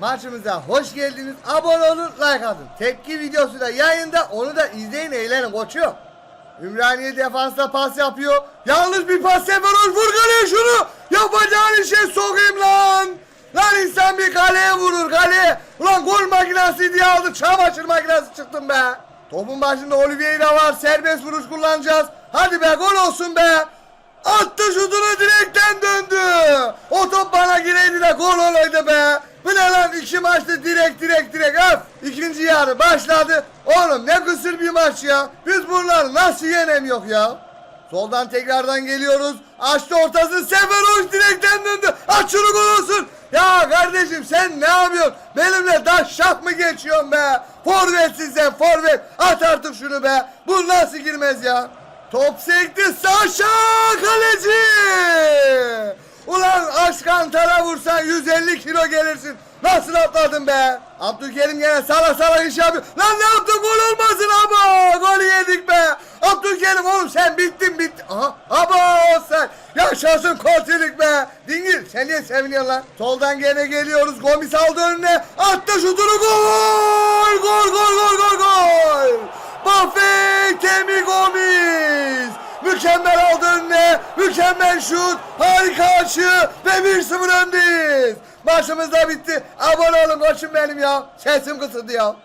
Maçımıza hoş geldiniz. Abone olun, like atın. Tepki videosu da yayında. Onu da izleyin, eğlenin koçum. Ümraniye defansta pas yapıyor. Yalnız bir pas Seferoş vur kaleye şunu. Yapacağın işe sokayım lan. Lan insan bir kaleye vurur kaleye. Ulan gol makinesi diye aldı. Çamaşır makinesi çıktım be. Topun başında Oliveira var. Serbest vuruş kullanacağız. Hadi be gol olsun be. Attı şutunu direkten döndü. O top bana gireydi de gol olaydı be. Ne lan iki maçta direkt direkt direkt öf. İkinci yarı başladı. Oğlum ne kısır bir maç ya. Biz bunları nasıl yenemiyor ya. Soldan tekrardan geliyoruz. Açtı ortası Seferovic direkten döndü. Aç şunu gol. Ya kardeşim sen ne yapıyorsun? Benimle daş şak mı geçiyorsun be? Forvetsin sen forvet. At artık şunu be. Bu nasıl girmez ya? Top sekti Saşa kaleci. Ulan Aşkantar'a vursan 150 kilo gelirsin. Nasıl atladın be? Abdülkerim gene sala sala iş yapıyor. Lan ne yaptın gol olmasın ama. Golü yedik be. Abdülkerim oğlum sen bittin bitti. Aha aba sen. Yaşasın koltilik be. Dingil sen niye seviniyorsun lan? Soldan gene geliyoruz. Gomis aldı önüne. Attı şutunu gol. Gol gol gol gol gol. Buffet Temi Gomis. Mükemmel aldı önüne. Mükemmel şut. Harika açı. Ve 1-0 öndeyiz. Maçımız da bitti. Abone olun koçum benim ya. Sesim kısıldı ya.